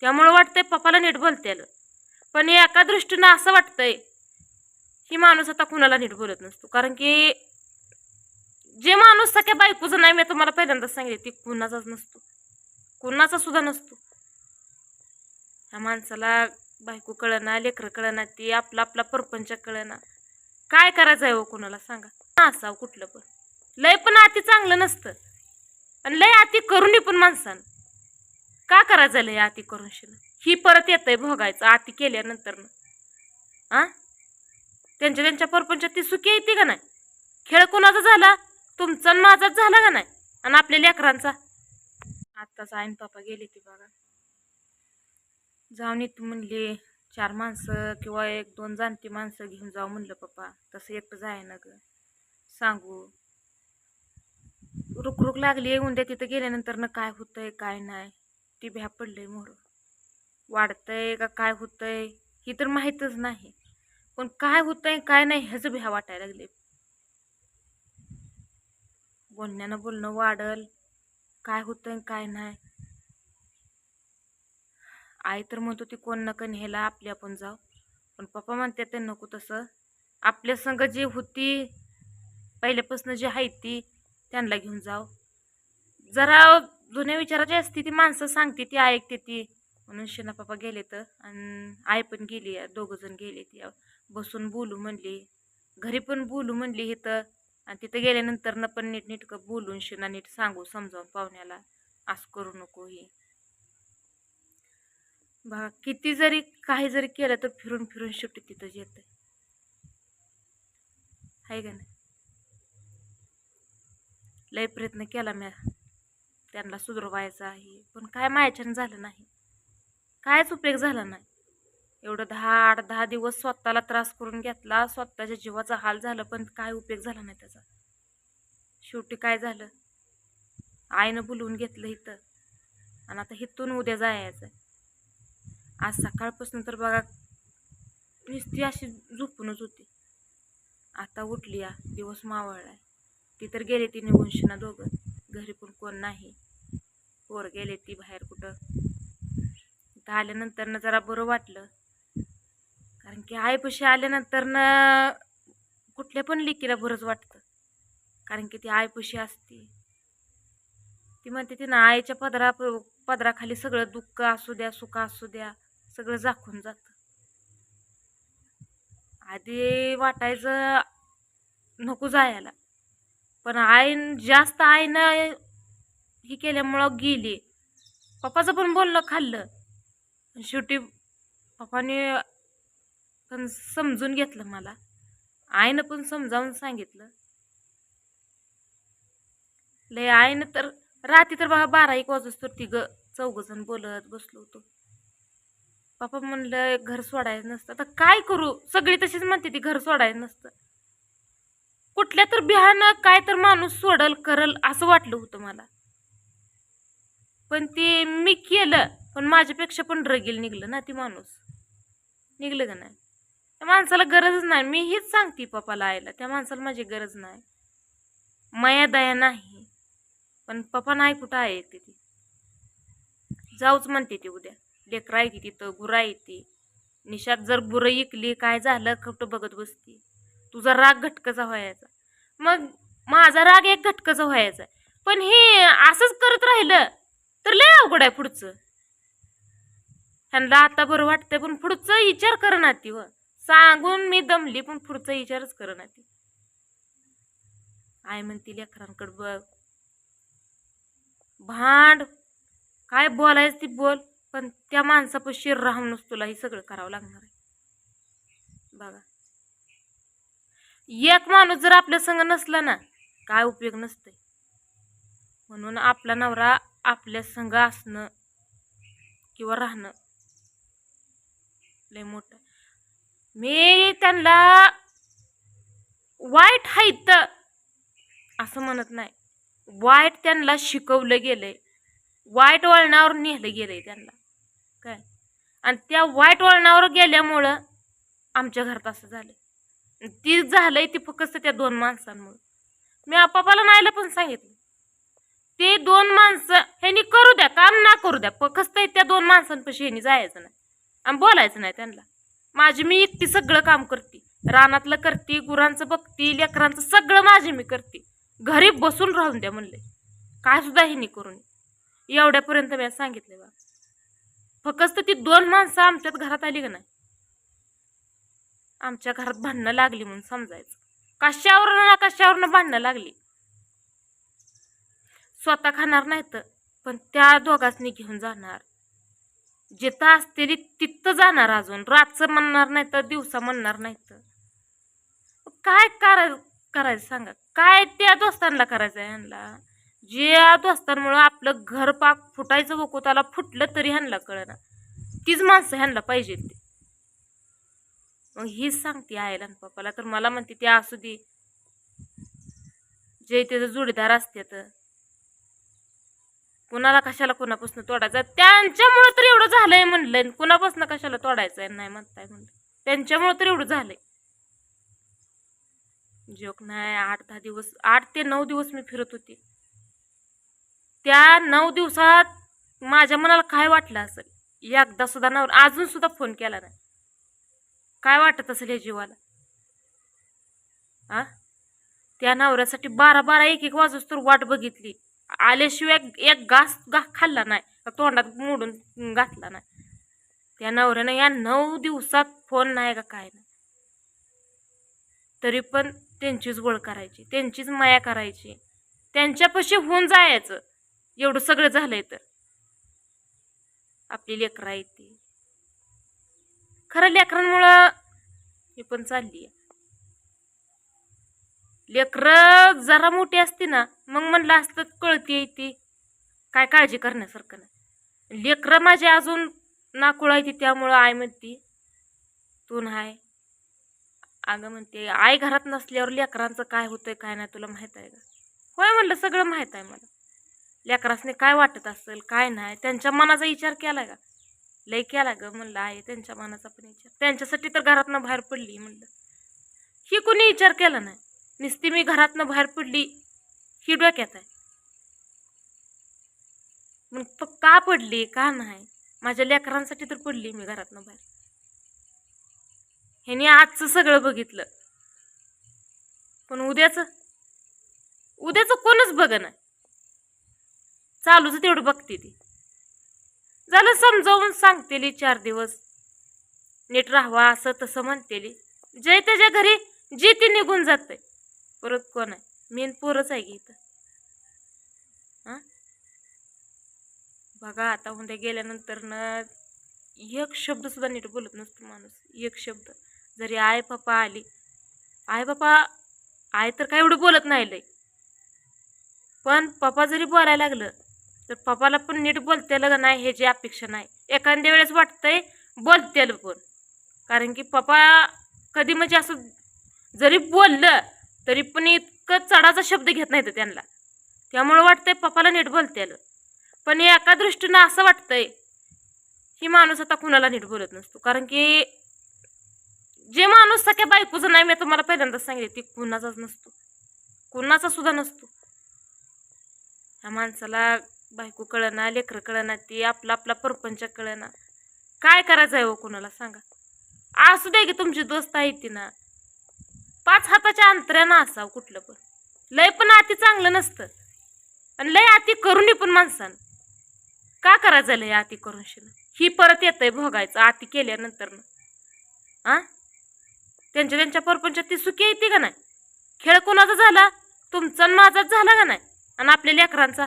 त्यामुळं वाटतंय पप्पाला नीट बोलतेल. पण एका दृष्टीनं असं वाटतंय ही माणूस आता कुणाला नीट बोलत नसतो. कारण की जे माणूस सख्या बायकोचं नाही मी तुम्हाला पहिल्यांदाच सांगितले ती कुणाचाच नसतो. कुणाचा सुद्धा नसतो. ह्या माणसाला बायको कळना लेकरं कळना ती आपला आपला परपंच कळना. काय करायचं आहे हो कुणाला सांगा? असावं कुठलं पण. लय पण अति चांगलं नसतं. आणि लय अति करूनही पण माणसानं. का करा झालं या आती करून शिन? ही परत येतंय भोगायचं आती केल्यानंतर आ? त्यांच्या त्यांच्या परपंचात ती सुखी येते का नाही? खेळ कोणाचा झाला? तुमचा आणि माझाच झाला का नाही? आणि आपल्या लेकरांचा? आत्ताच आईन पापा गेले ती बघा. जाऊन येतो म्हणले चार माणसं किंवा एक दोन जाणती माणसं घेऊन जाऊ म्हणलं पप्पा. तसं एकटं जाय ना ग. सांगू. रुक रुक लागली उद्या तिथं गेल्यानंतर ना काय होतंय काय नाही. ती भ्या पडलंय मोर वाढतंय का काय होतंय ही तर माहीतच नाही. पण काय होतंय काय नाही ह्याचं भ्या वाटायला लागले. बोलण्यानं बोलणं वाढल काय होतंय काय नाही. आई तर म्हणतो ती कोण नका न्यायला आपली आपण जाऊ पण पप्पा म्हणते ते नको तसं. आपल्या संग जी होती पहिल्यापासून जी आहे ती त्यांना घेऊन जाऊ जरा जुन्या विचाराची असते ती माणसं सांगते ती ऐकते ती. म्हणून शेना पप्पा गेले तर. आणि आई पण गेली दोघं जण गेले. ती बसून बोलू म्हणली. घरी पण बोलू म्हणली इथं आणि तिथं गेल्यानंतर न पण नीट नीटकं बोलून शिना नीट सांगू समजावून पाहुण्याला असं करू नको हे. बघा किती जरी काही जरी केलं तर फिरून फिरून शेवटी तिथंच येतं आहे का नाही? लय प्रयत्न केला मी त्यांना सुधरवायचं आहे. पण काय मायाच्यानं झालं नाही. कायच उपयोग झाला नाही. एवढं दहा आठ दहा दिवस स्वतःला त्रास करून घेतला स्वतःच्या जीवाचा हाल झाला पण काय उपयोग झाला नाही त्याचा. शेवटी काय झालं? आईनं बोलवून घेतलं इथं. आणि आता हिथून उद्या जायचं आज सकाळपासून तर बघा नुसती अशी झोपूनच होती. आता उठली या दिवस मावळलाय. ती तर गेली ती निघून शिना दोघं. घरी पण कोण नाही. पोर गेले ती बाहेर कुठं. तर आल्यानंतर ना जरा बरं वाटलं. कारण की आईपाशी आल्यानंतरनं कुठल्या पण लेकीला बरंच वाटतं. कारण की ती आईपाशी असते. ती म्हणते ती ना आईच्या पदरा पदराखाली सगळं दुःख असू द्या सुख असू द्या सगळं झाकून जातं. आधी वाटायचं नको जायला. पण आईन जास्त आईनं हे केल्यामुळं गेली. पप्पाचं पण बोललं खाल्लं. शेवटी पप्पाने पण समजून घेतलं मला. आईनं पण समजावून सांगितलं. लय आईनं तर रात्री तर बघा बारा एक वाजूस तर तिघं चौघजण बोलत बसलो होतो. पप्पा म्हणलं घर सोडायचं नसतं. तर काय करू? सगळी तशीच म्हणते ती घर सोडायचं नसतं. कुठल्या तर बिहानं काय तर माणूस सोडल करल असं वाटलं होतं मला. पण ते मी केलं पण माझ्यापेक्षा पण रगेल निघलं ना ती माणूस. निघलं का नाही? त्या माणसाला गरजच नाही. मी हेच सांगते पप्पाला आईला. त्या माणसाला माझी गरज नाही. माया दया नाही. पण पप्पा नाही कुठं आहे येते ती. जाऊच म्हणते ती उद्या. लेकरा येते तिथं गुरा येते निशात जर गुरं इकली काय झालं खपटं बघत बसते. तुझा राग घटकाचा व्हायचा. मग माझा राग एक घटकाचा व्हायचा. पण हे असंच करत राहिलं तर लय अवघड आहे पुढचं. ह्यांना आता बरं वाटतंय पण पुढचा विचार करणार ती व सांगून मी दमली पण पुढचा विचारच करणार ती. आई म्हणती लेकरांकडं बघ. भांड. काय बोलायचं ती बोल पण त्या माणसापाशी राहूनच तुला हे सगळं करावं लागणार आहे. बघा. एक माणूस जर आपल्या संग नसला ना काय उपयोग नसते म्हणून आपला नवरा आपल्या संग असणं किंवा राहणं लय मोठं. मी त्यांना वाईट आहेत असं म्हणत नाही. वाईट त्यांना शिकवलं गेलंय. वाईट वळणावर नेलं गेलंय त्यांना. काय? आणि त्या वाईट वळणावर गेल्यामुळं आमच्या घरात असं झालं ती झालंय ती फक्त त्या दोन माणसांमुळे. मी आपापाला नाहीला पण सांगितलं. ते दोन माणसं ह्यानी करू द्या काम ना करू द्या फक्त त्या दोन माणसांपाशी ह्यानी जायचं नाही. आणि बोलायचं नाही त्यांना. माझी मी एकटी सगळं काम करते. रानातलं करते गुरांचं बघते लेकरांचं सगळं माझे मी करते. घरी बसून राहून द्या म्हणले. काय सुद्धा ह्यांनी करून एवढ्यापर्यंत मी सांगितले बा. फक्त ती दोन माणसं आमच्यात घरात आली का नाही? आमच्या घरात भांडणं लागली म्हणून समजायचं. कशावर ना कशावर भांडणं लागली? स्वतः खाणार नाही तर पण त्या दोघांनी घेऊन जाणार. जिथं असतेली तिथं जाणार अजून. रातचं म्हणणार नाही तर दिवसा म्हणणार नाही तर काय करा करायचं सांगा? काय त्या दोस्तांना करायचं आहे ह्यांना ज्या दोस्तांमुळं आपलं घर पाक फुटायचं बघू त्याला फुटलं तरी ह्यांना कळना. तीच माणसं ह्यांना पाहिजे ते मग हीच सांगते आईला आणि पप्पाला. तर मला म्हणते ते असू दे. जे त्याचं जोडीदार असते तर. कुणाला कशाला कुणापासून तोडायचं? त्यांच्यामुळं तर एवढं झालंय म्हणलंय. कुणापासून कशाला तोडायचंय नाही म्हणताय म्हणलं. त्यांच्यामुळं तर एवढं झालंय. जोक नाही आठ दहा दिवस आठ ते नऊ दिवस मी फिरत होते. त्या नऊ दिवसात माझ्या मनाला काय वाटलं असेल? एकदा सुद्धा नवर अजून सुद्धा फोन केला नाही. काय वाटत असेल या जीवाला? आ? त्या नवऱ्यासाठी बारा बारा एक एक वाजूस तर वाट बघितली. आल्याशिवाय एक घास गा खाल्ला नाही. तोंडात मोडून घातला नाही. त्या नवऱ्यानं या नऊ दिवसात फोन नाही का काय नाही. तरी पण त्यांचीच गोळ करायची त्यांचीच माया करायची. त्यांच्यापाशी होऊन जायचं. एवढं सगळं झालंय तर. आपली लेकरं आहे ती. खरं लेकरांमुळं ही पण चालली लेकरं जरा मोठी असते ना मग म्हणलं असतं कळती ती काय काळजी करण्यासारखं नाही. लेकरं माझी अजून नाकुळ आहे ती त्यामुळं आई म्हणती तू नाही. अगं म्हणते आई घरात नसल्यावर लेकरांचं काय होतंय काय नाही तुला माहीत आहे का? होय म्हणलं सगळं माहीत आहे मला. लेकरासने काय वाटत असेल काय नाही त्यांच्या मनाचा विचार केला का? लय केला ग म्हणलं आहे त्यांच्या मनाचा पण विचार. त्यांच्यासाठी तर घरातनं बाहेर पडली म्हणलं. ही कोणी विचार केला नाही. नुसती मी घरातनं बाहेर पडली ही डोक्यात आहे. मग का पडली का नाही? माझ्या लेकरांसाठी तर पडली मी घरातनं बाहेर. ह्याने आजचं सगळं बघितलं. पण उद्याचं? उद्याचं कोणच बघ ना चालूच तेवढं बघते ती. झालं समजावून सांगतेली चार दिवस. नीट राहावा असं तसं म्हणतेली. जे त्याच्या घरी जी ती निघून जाते. परत कोण आहे? मेन पोरच आहे की इथं. हां? बघा आता उद्या गेल्यानंतर ना एक शब्द सुद्धा नीट बोलत नसतो माणूस. एक शब्द. जरी आई पप्पा आली. आई पप्पा आई तर काय एवढं बोलत नाही लय. पण पप्पा जरी बोलायला लागलं तर पप्पाला पण नीट बोलतेलं का नाही ह्याची अपेक्षा नाही. एखाद्या वेळेस वाटतंय बोलतेल पण. कारण की पप्पा कधी म्हणजे असं जरी बोललं तरी पण इतकं चढाचा शब्द घेत नाही तर त्यांना. त्यामुळं वाटतंय पप्पाला नीट बोलतेल. पण एका दृष्टीनं असं वाटतंय ही माणूस आता कुणाला नीट बोलत नसतो. कारण की जे माणूस सख्या बायकोचं नाही मी तुम्हाला पहिल्यांदाच सांगितले ती कुणाचाच नसतो. कुणाचा सुद्धा नसतो. ह्या माणसाला बायको कळना लेकरं कळना ती आपला आपला परपंच कळना काय करायचं आहे हो कुणाला सांगा? असू दे की तुमची दोस्त आहे ती ना. पाच हाताच्या अंतऱ्यानं असावं कुठलं पण. लय पण अति चांगलं नसतं. आणि लय अति करूनही पण माणसानं. का करायचं लय अति करून शिन ही परत येतंय भोगायचं अति केल्यानंतर ना आ? त्यांच्या त्यांच्या परपंचात ती सुखी येते का नाही? खेळ कोणाचा झाला? तुमचा आणि माझाच झाला का नाही? आणि आपल्या लेकरांचा?